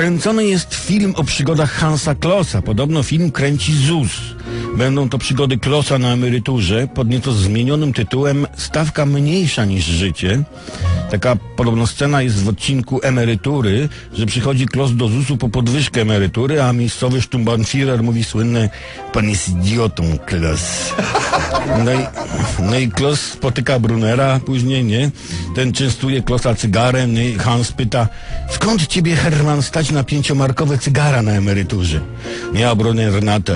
Kręcony jest film o przygodach Hansa Klossa. Podobno film kręci ZUS. Będą to przygody Klossa na emeryturze pod nieco zmienionym tytułem Stawka mniejsza niż życie. Taka podobno scena jest w odcinku Emerytury, że przychodzi Kloss do ZUS-u po podwyżkę emerytury, a miejscowy Sturmbannführer mówi słynne Pan jest idiotą, Kloss. No i, no i Kloss spotyka Brunera później, nie? Ten częstuje Klossa cygarem, nie? I Hans pyta, skąd ciebie, Herman, stać na pięciomarkowe cygara na emeryturze? Nie, a Brunner na to.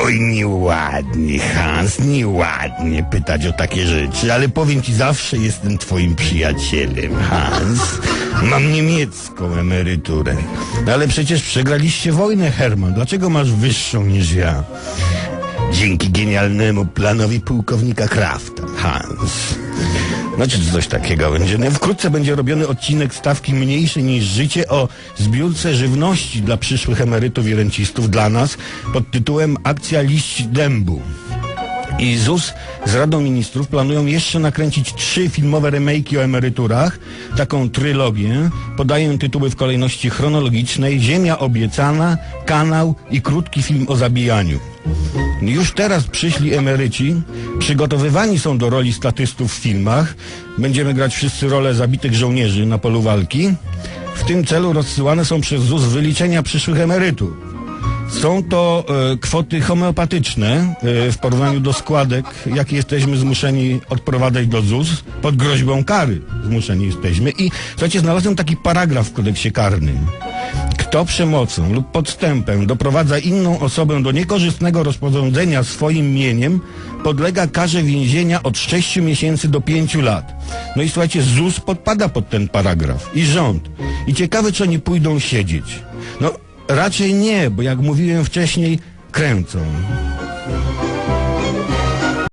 Oj, nieładnie, Hans, nieładnie pytać o takie rzeczy, ale powiem ci, zawsze jestem twoim przyjacielem, Hans. Mam niemiecką emeryturę. Ale przecież przegraliście wojnę, Herman. Dlaczego masz wyższą niż ja? Dzięki genialnemu planowi pułkownika Krafta, Hans. Znaczy coś takiego będzie. No, wkrótce będzie robiony odcinek stawki mniejszej niż życie o zbiórce żywności dla przyszłych emerytów i rencistów dla nas pod tytułem Akcja Liść Dębu. I ZUS z Radą Ministrów planują jeszcze nakręcić trzy filmowe remake'i o emeryturach, taką trylogię. Podaję tytuły w kolejności chronologicznej Ziemia obiecana, Kanał i krótki film o zabijaniu. Już teraz przyszli emeryci, przygotowywani są do roli statystów w filmach. Będziemy grać wszyscy rolę zabitych żołnierzy na polu walki. W tym celu rozsyłane są przez ZUS wyliczenia przyszłych emerytów. Są to e, kwoty homeopatyczne e, w porównaniu do składek, jakie jesteśmy zmuszeni odprowadzać do ZUS pod groźbą kary. Zmuszeni jesteśmy. I słuchajcie, znalazłem taki paragraf w kodeksie karnym. Kto przemocą lub podstępem doprowadza inną osobę do niekorzystnego rozporządzenia swoim mieniem, podlega karze więzienia od 6 miesięcy do 5 lat. No i słuchajcie, ZUS podpada pod ten paragraf i rząd. I ciekawe, czy oni pójdą siedzieć. No, raczej nie, bo jak mówiłem wcześniej, kręcą.